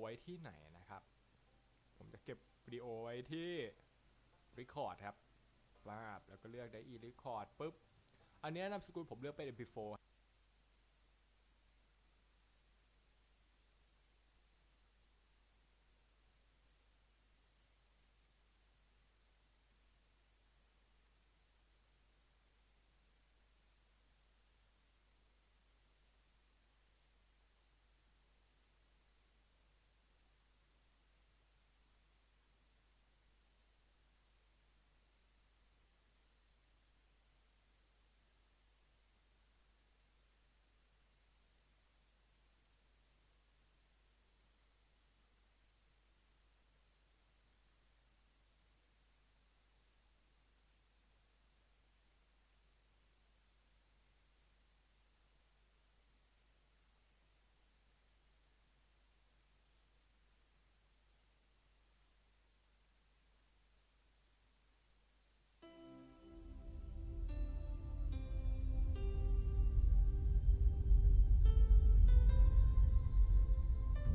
ไว้ที่ไหนนะครับ ผมจะเก็บวิดีโอไว้ที่ Record ครับลาบแล้วก็เลือกได้ e Record ปุ๊บ อันนี้นามสกุลผมเลือกเป็น MP4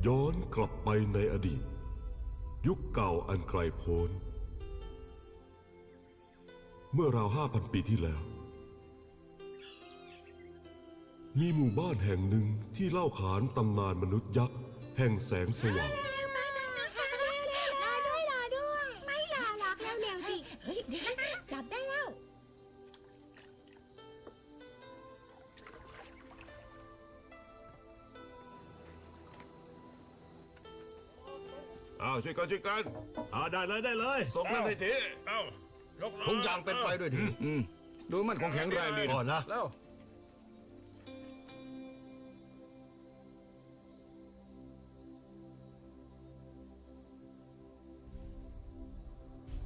ย้อนกลับไปในอดีต ยุคเก่าอันไกลโพ้น เมื่อราวห้าพันปีที่แล้ว มีหมู่บ้านแห่งหนึ่งที่เล่าขานตำนานมนุษย์ยักษ์แห่งแสงสว่างาวช่วยกันช่วยกันอ่าได้เลยได้เลยส่งเรื่องให้ทีเอ้ายกทุกอย่างเป็นไปด้วยดีอืมดูมันคงแข็งแรงดีก่นะอนนะ แล้ว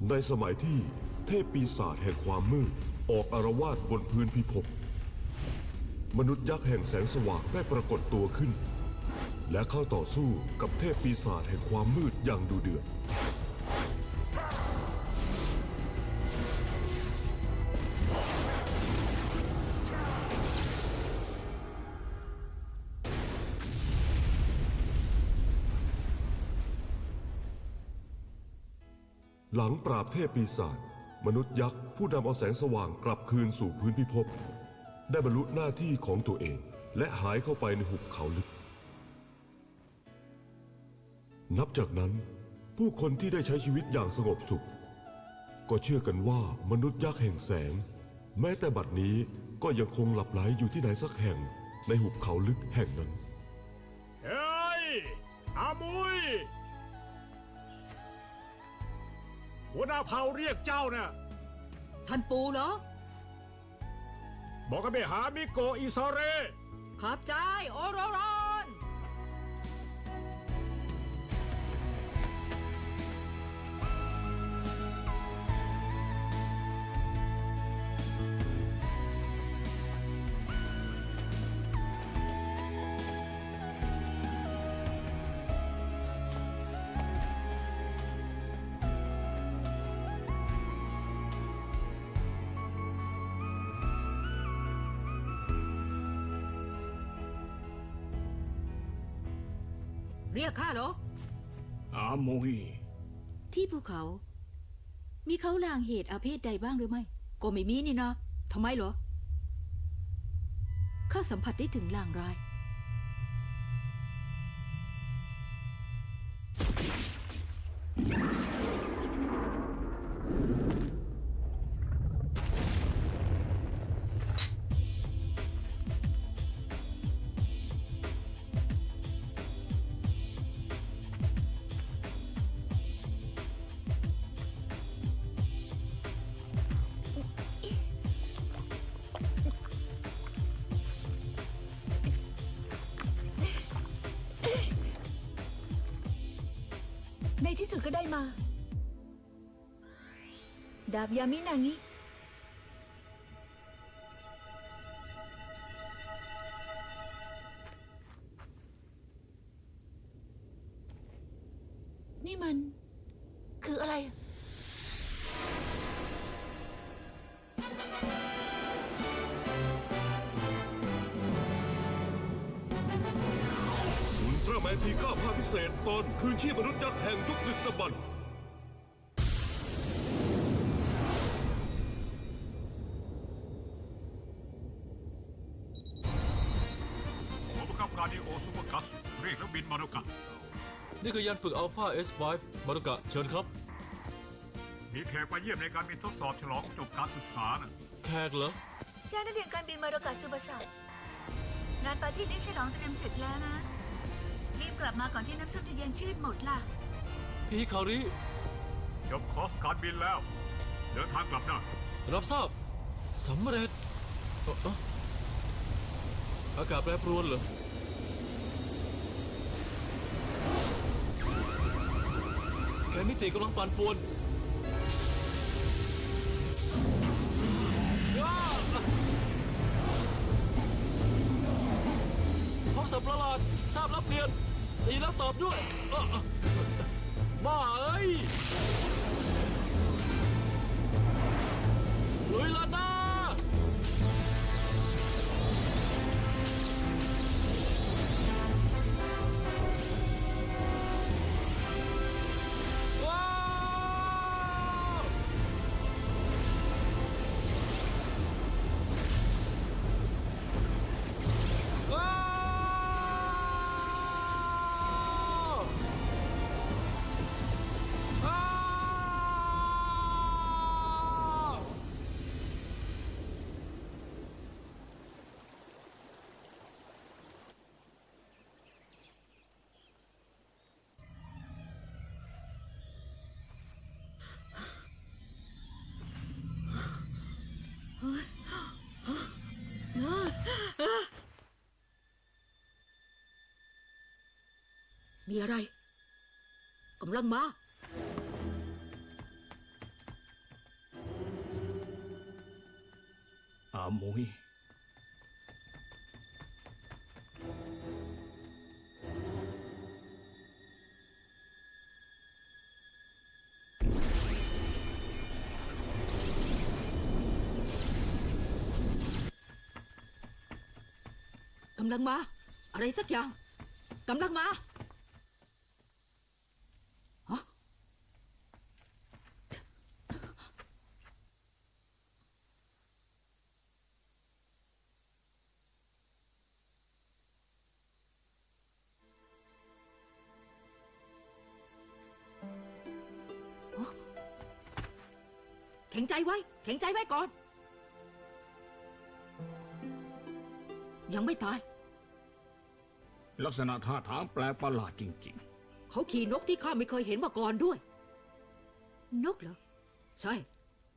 ในสมัยที่เทพปีศาจแห่งความมืดออกอารวาสบนพื้นพิภพมนุษย์ยักษ์แห่งแสงสว่างได้ปรากฏตัวขึ้น และเข้าต่อสู้กับเทพปีศาจแห่งความมืดอย่างดุเดือดหลังปราบเทพปีศาจมนุษย์ยักษ์ผู้นำเอาแสงสว่างกลับคืนสู่พื้นพิภพได้บรรลุหน้าที่ของตัวเอง และหายเข้าไปในหุบเขาลึก นับจากนั้นผู้คนที่ได้ใช้ชีวิตอย่างสงบสุข ก็เชื่อกันว่ามนุษย์ยักษ์แห่งแสง แม้แต่บัดนี้ก็ยังคงหลับไหลอยู่ที่ไหนสักแห่งในหุบเขาลึกแห่งนั้น เฮ้ย อามุย หัวหน้าเผ่าเรียกเจ้าน่ะ ท่านปูเหรอ บอกให้ไปหามิโกะอิซาเรขับใจ โอโรร เรียกข้าเหรอ อามุยที่ภูเขา มีเขาลางเหตุอาเพศใดบ้างหรือไม่ ก็ไม่มีนี่นะทำไมเหรอ ข้าสัมผัสได้ถึงลางร้าย ที่สุดก็ได้มา ดาบยามินางินี่มัน คืออะไร นทีก้าวภาคพิเศษตอนคืนชีพมนุษย์ยักษ์แห่งยุคดึกดำบรรพ์ผู้บังคับการดีโอซูเปอร์คัสเรียกนักบินมารุกะนี่คือยันฝึกอัลฟา S5 มารุกะเชิญครับ มีแขกมาเยี่ยมในการบินทดสอบฉลองจบการศึกษานะแขกเหรอ เจ้านักเรียนการบินมารุกะซูบาสะงานปาร์ตี้เลี้ยงฉลองเตรียมเสร็จแล้วนะ รีบกลับมาก่อนที่น้ำซุปจะเย็นชืดหมดล่ะ พี่คาริ จบคอร์สการบินแล้ว เดินทางกลับได้รับทราบสำเร็จเอ่อเอ้ออากาศแปรปรวนเหรอแค่มิติกำลังปั่นป่วนย่าพบสัตว์ประหลาดทราบรับเรียน ตีแล้วตอบด้วยเอ้อบ้าเอ้ยลุยละนะ มีอะไรกำลังมา อามุยกำลังมา อะไรสักอย่างกำลังมา ใจไว้ แข็งใจไว้ก่อน ยังไม่ตาย ลักษณะท่าทางแปลกประหลาดจริง เขาขี่นกที่ข้าไม่เคยเห็นมาก่อนด้วย นกเหรอ ใช่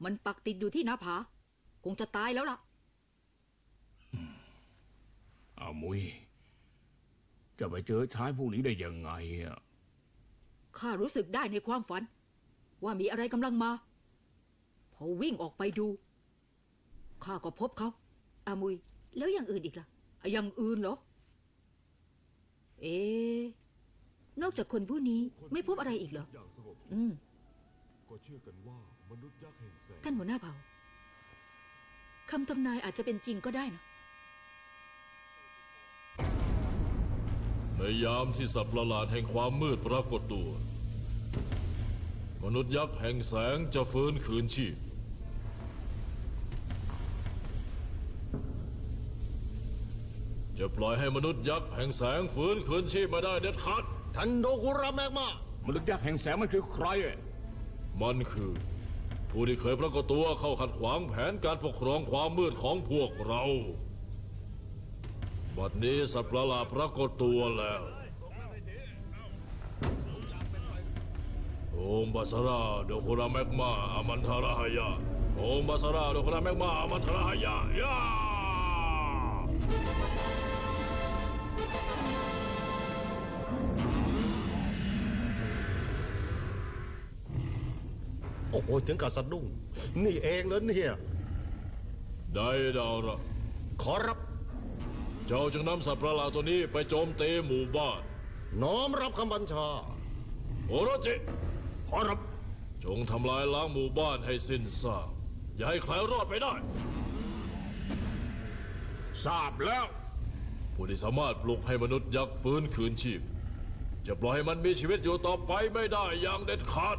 มันปักติดอยู่ที่หน้าผา คงจะตายแล้วล่ะ ๆอามุย จะไปเจอชายผู้นี้ได้ยังไงอะข้ารู้สึกได้ในความฝัน ว่ามีอะไรกำลังมา พอวิ่งออกไปดู ข้าก็พบเขา อามุย แล้วอย่างอื่นอีกล่ะ อย่างอื่นเหรอ เอ๊ะนอกจากคนผู้นี้ไม่พบอะไรอีกเหรอ อืม ก็เชื่อกันว่ามนุษย์ยักษ์แห่งแสงท่านหัวหน้าเผ่าคำทำนายอาจจะเป็นจริงก็ได้นะ ในยามที่สัตว์ประหลาดแห่งความมืดปรากฏตัว มนุษย์ยักษ์แห่งแสงจะฟื้นคืนชีพ จะปล่อยให้มนุษย์ยักษ์แห่งแสงฟื้นคืนชีพมาได้เด็ดขาดท่านโดคุระแมกมามนุษย์ยักษ์แห่งแสงมันคือใครอะมันคือ ผู้ที่เคยปรากฏตัวเข้าขัดขวางแผนการปกครองความมืดของพวกเรา บัดนี้สัตว์ประหลาดปรากฏตัวแล้ว โอมบาสราโดคุราแมกมาอามันทาราหายาโอมบาสราโดคุราแมกมาอามันทาราหายายา โอ้โหถึงกับสะดุ้งนี่เองเหรอเนี่ย ได้ดาวละขอรับ เจ้าจึงนำสัตว์ประหลาดตัวนี้ไปโจมตีหมู่บ้านน้อมรับคำบัญชา โอโรจิขอรับ จงทำลายล้างหมู่บ้านให้สิ้นซากอย่าให้ใครรอดไปได้ ทราบแล้ว ผู้ที่สามารถปลุกให้มนุษย์ยักษ์ฟื้นคืนชีพ จะปล่อยให้มันมีชีวิตอยู่ต่อไปไม่ได้อย่างเด็ดขาด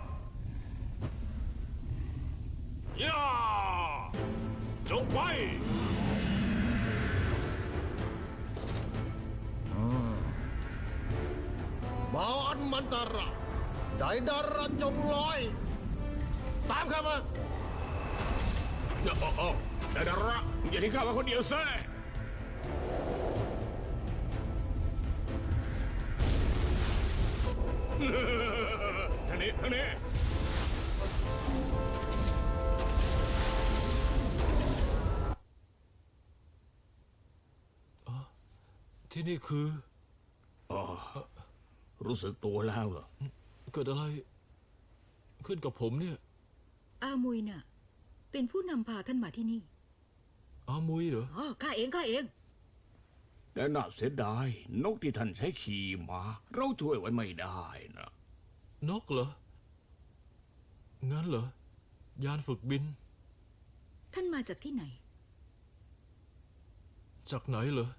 ไปบาอันมันตระไดดาระจงลอย ตามข้ามาโอ้โอ้ดาดาระอย่าทิ้งข้าไว้คนเดียวแซ่ทางนี้ทางนี้ ที่นี่คืออ๋อรู้สึกตัวแล้วเหรอ เกิดอะไร ขึ้นกับผมเนี่ย อามุยน่ะ เป็นผู้นำพาท่านมาที่นี่ อามุยเหรอ อ๋อข้าเองข้าเอง แต่น่าเสียดาย นกที่ท่านใช้ขี่มาเราช่วยไว้ไม่ได้นะนกเหรอ งั้นเหรอ ยานฝึกบิน ท่านมาจากที่ไหน จากไหนเหรอ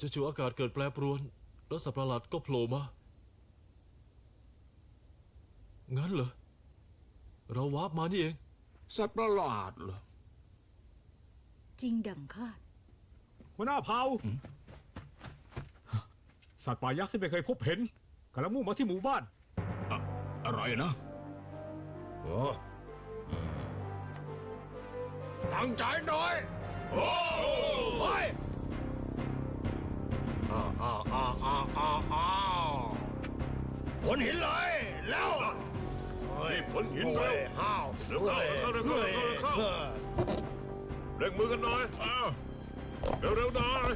จู่ๆอากาศเกิดแปรปรวน แล้วสัตว์ประหลาดก็โผล่มา งั้นเหรอ เราวาร์ปมานี่เอง สัตว์ประหลาดเหรอจริงดังคาด หัวหน้าเผ่าสัตว์ป่ายักษ์ที่ไม่เคยพบเห็นกำลังมุ่งมาที่หมู่บ้าน อะอะไรนะโอ้ตั้งใจหน่อย โอ้ไผลหินเลยแล้วนี่ผลหินเลยห้าวเร็วเข้าเร็วเข้าเร็วเข้าเร็วเข้าเร่งมือกันหน่อยอ้าวเร็วๆหน่อย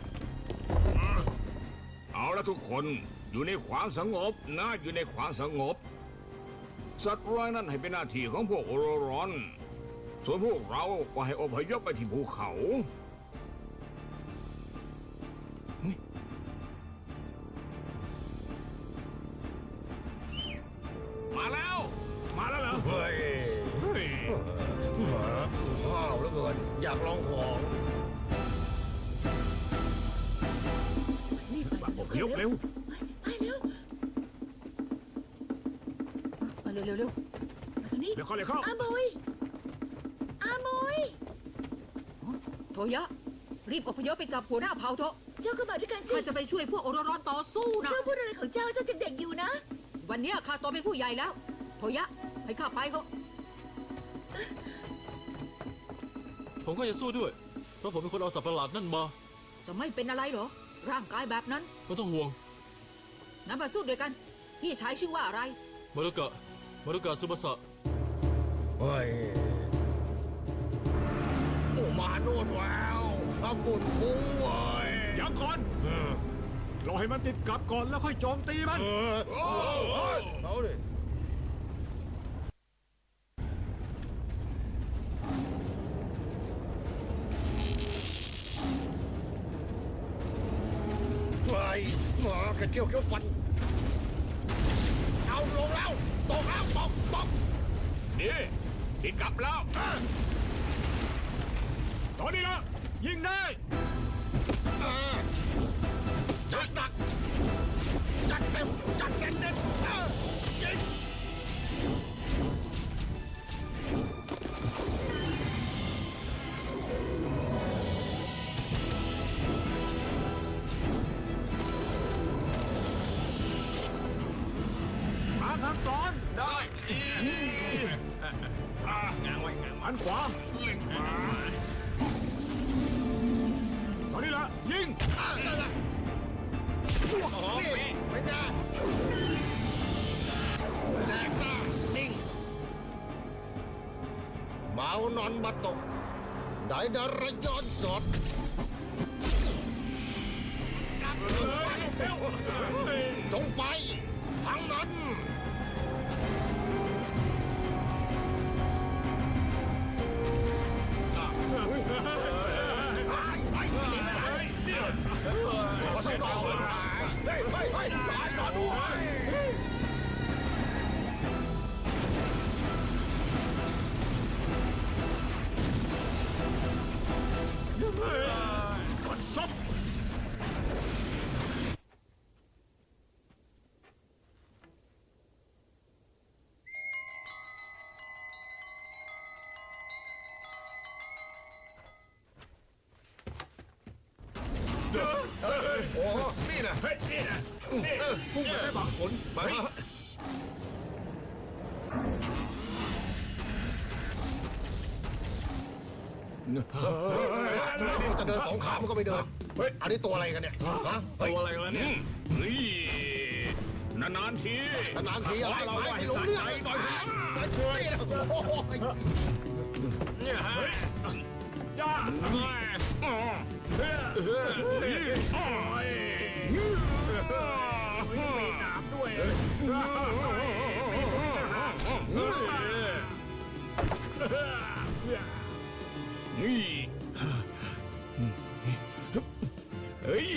เอาละทุกคนอยู่ในความสงบนะอยู่ในความสงบ สัตว์ร้ายนั้นให้เป็นหน้าที่ของพวกโอโรรอน ส่วนพวกเราก็ให้อพยพไปที่ภูเขา ร็วไปเร็วมาเร็วเร็วเร็วมาทางนี้เดี๋ยวเข้าเลยเข้าอามุยอามุยโทยะ รีบอพยพไปกับหัวหน้าเผ่าเถอะเจ้าก็มาด้วยกันสิข้าจะไปช่วยพวกโอรรอนต่อสู้นะเจ้าพูดอะไรของเจ้าเจ้ายังเด็กอยู่นะ วันเนี้ยข้าโตเป็นผู้ใหญ่แล้ว โทยะ ให้ข้าไปเถอะผมก็จะสู้ด้วย เพราะผมเป็นคนเอาสัตว์ประหลาดนั่นมา จะไม่เป็นอะไรเหรอ ร่างกายแบบนั้น ไม่ต้องห่วง งั้นมาสู้ด้วยกัน พี่ชายชื่อว่าอะไร มารุกะ มารุกะซุบะสะเฮ้ยโอ้มาโน่นแววอาฝุ่นฟุ้งเว้ยยังก่อนรอให้มันติดกลับก่อนแล้วค่อยโจมตีมัน เออเอาเอาดิ กระเจียวเขียวฟัน เอาลงแล้วตกแล้วตกตกนี่ติดกลับแล้วตอนนี้ละยิงได้ เมาวนอนบัตกได้ดารยอนสดจงไปทางนั้นขอสักดอกเฮ้ยเฮ้ยเพุ่งไปได้บางผลไปจะเดินสองขามันก็ไม่เดิน เฮ้ย อันนี้ตัวอะไรกันเนี่ยฮะเฮ้ยตัวอะไรกันเนี่ยเฮ้ยนานๆทีนานๆทีอะไรไม่ไม่รู้เรื่องหน่อยไอ้ช่วยโอ้โหเนี่ยฮะย่ามีน้ำด้ย เฮ้ย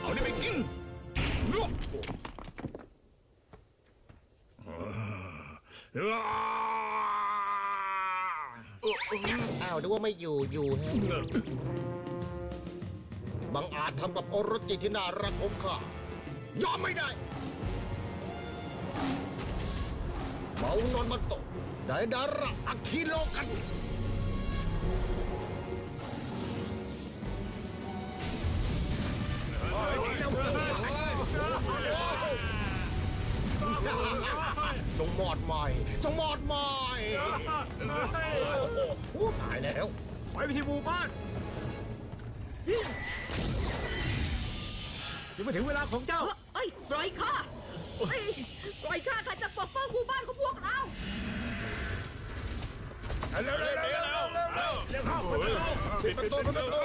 เอานี่ไปกินลุกอ้าวดูว่าไม่อยู่อยู่ฮะบังอาจทำกับโอรสจิที่น่ารักของข้ายอมไม่ได้ เมานอนมันโตะไดดาระอัคคิโลกัน จงหมอดใหม่ จงหมอดใหม่โอ้ตายแล้วไปไปที่หมู่บ้านยังไม่ถึงเวลาของเจ้า เอ้ยปล่อยข้าเอ้ย ปล่อยข้าข้าจะปกป้องหมู่บ้านของพวกเราเร็วเร็วเร็วเร็วเร็วเร็วเร็วเข้าปิดประตูปิดประตู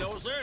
เร็วสิ